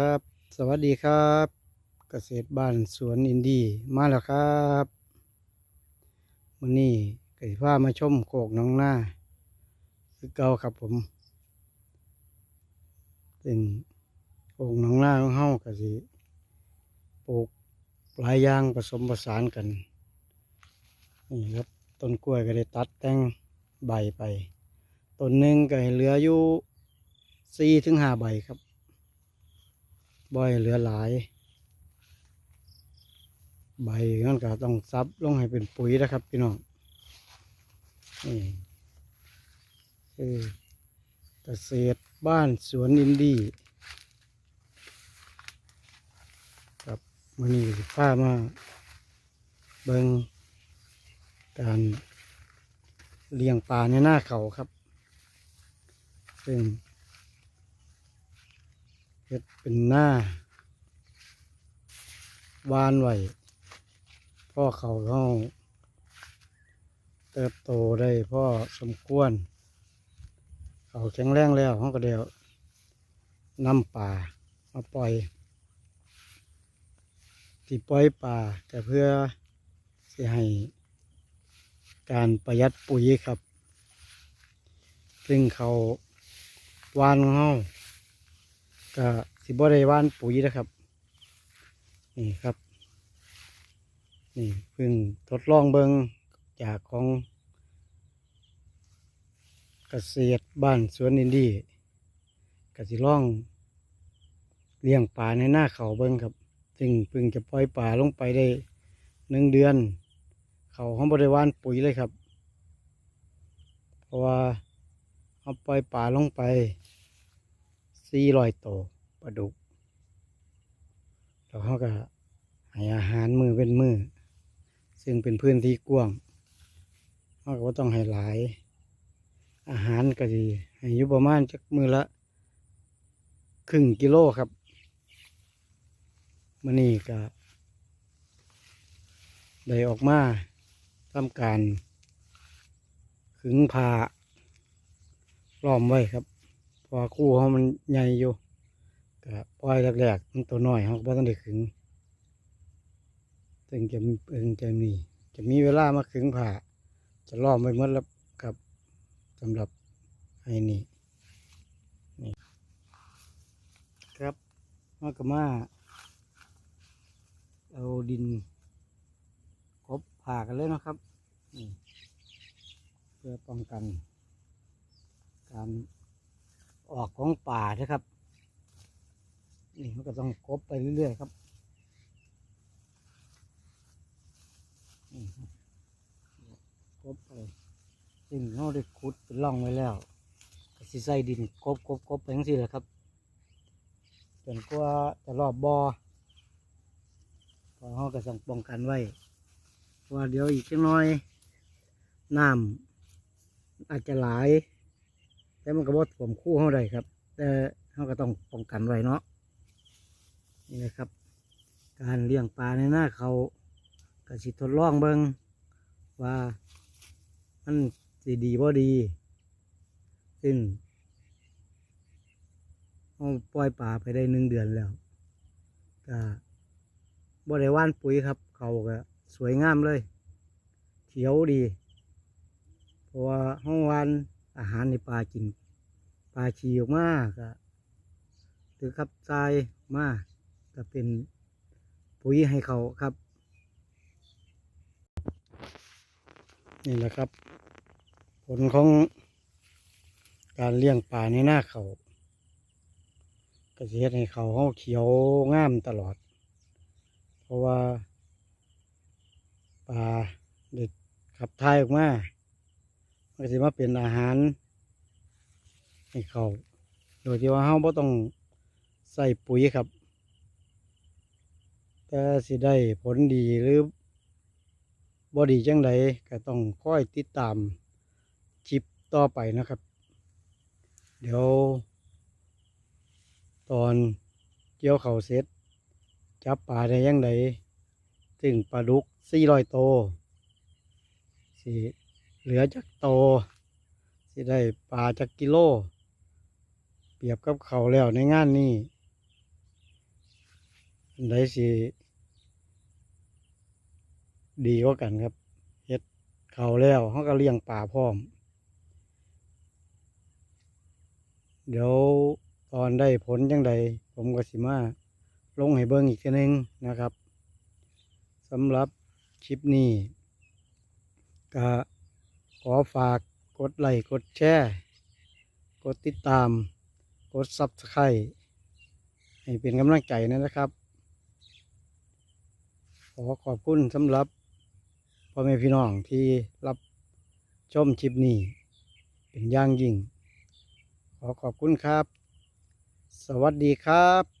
ครับ สวัสดีครับ เกษตรบ้านสวนอินดี้มาแล้วครับวันนี้ก็สิพามาชมโคกน้องหน้า คือเก่าครับผมเป็นโคกน้องหน้าของเฮาก็สิปลูกหลายอย่างผสมผสานกันนี่ครับต้นกล้วยก็ได้ตัดแต่งใบไปต้นหนึ่งก็ให้เหลืออยู่สี่ถึงห้าใบครับ บ่อยเหลือหลาย ใบนั่นก็ต้องซับลงให้เป็นปุ๋ยนะครับ พี่น้องนี่คือเกษตรบ้านสวนอินดี้ครับมันนี้ผ้ามาเบิงการเลี้ยงปลาในหน้าเขาครับ ซึ่ง ฮ็ดเป็นหน้าวานไหวพ่อเขาเขาเติบโตได้พ่อสมควร เขาแข็งแรงแล้วเขาก็เดียวนำป่ามาปล่อยที่ปล่อยป่าแต่เพื่อสให้การประหยัดปุ๋ยครับ ซึ่งเขาวานของเขา ก็สิบ่ได้หว่านปุ๋ยนะครับ นี่ครับ นี่เพิ่งทดลองเบิงจากของเกษตรบ้านสวนอินดี้กสิล่องเลี้ยงปลาในหน้าเขาเบิงครับซึ่งเพิ่งจะปล่อยปลาลงไปได้หนึ่งเดือน เขาเขาบริวานปุ๋ยเลยครับ เพราะว่าเขาปล่อยปลาลงไป สี่ร้อยโตวปลาดุกแล้วเขาก็ให้อาหารมือเป็นมือ ซึ่งเป็นพื้นที่กว้างเขาก็ต้องให้หลาย อาหารก็ดีให้อยู่ประมาณจักมือละ ครึ่งกิโลครับมื่อนี้ก็ได้ออกมาทำการขึงผ้าล้อมไว้ครับ พอคู่เขามันใหญ่อยู่ก็ปล่อยแรกๆมันตัวน้อยเขาก็บ่ต้องได้ขึงถึงจะมีเอิงจะมี จะมีเวลามาขึงผ้าจะล้อมไว้หมดแล้วกับสำหรับไอ้นี่นี่ ครับมาก็มาเอาดินกบผ่ากันเลยนะครับเพื่อป้องกันการ ออกของป่านะครับ นี่มันก็ต้องกบไปเรื่อยๆครับคบกบไปซึ่งเราได้ขุดเป็นร่องไว้แล้วก็สิใส่ดินกบกบกบไปทั้งสี่แหละครับจนกว่าจะรอบบอพอเราก็ต้องป้องกันไว้ว่าเดี๋ยวอีกจักน้อยน้ำอาจจะหลาย แต่มันก็บ่ถ่วมคู่เขาได้ครับ แต่เขาก็ต้องป้องกันไว้เนาะนี่นะครับ การเลี้ยงปลาในหน้าเขาก็สิทดลองเบิงว่ามันสิดีบ่ดี ซึ่งเขาปล่อยปลาไปได้หนึ่งเดือนแล้วก็บ่ได้ว่านปุ๋ยครับ เขาก็สวยงามเลย เขียวดี เพราะว่าห้องวาน อาหารในปลากิน ปลาฉี่ออกมาก็หรือขับทรายมาก็เป็นปุ๋ยให้เขาครับ นี่แหละครับ ผลของการเลี้ยงปลาในหน้าเขาก็จะเฮ็ดให้เขาเขาเขียวงามตลอด เพราะว่าปลาเด็ดขับทายออกมา ก็จะมาเป็นอาหารให้เขาโดยที่ว่าเราไ่ต้องใส่ปุ๋ยครับ แต่สิได้ผลดีหรือบ่ดีจังใดก็ต้องคอยติดตามคลิปต่อไปนะครับ เดี๋ยว ตอนเกี่ยวเขาเสร็จ จับปลาได้ยังไงถึงปลาดุกสี่ร้อยโตสิ เหลือจากโตสิได้ปลาจากกิโล เปรียบกับเขาแล้วในงานนี้อันใดสิดีกว่ากันครับเฮ็ดเขาแล้วเขาก็เลี้ยงป่าพร้อม เดี๋ยวตอนได้ผลจังใด ผมก็สิมาลงให้เบิ่งอีกทีหนึงนะครับสำหรับคลิปนี้ก็ ขอฝากกดไลค์กดแชร์กดติดตาม กดซับสไครต์ให้เป็นกำลังใจนะครับ ขอขอบคุณสำหรับพ่อแม่พี่น้องที่รับชมคลิปนี้ เป็นอย่างยิ่ง ขอขอบคุณครับ สวัสดีครับ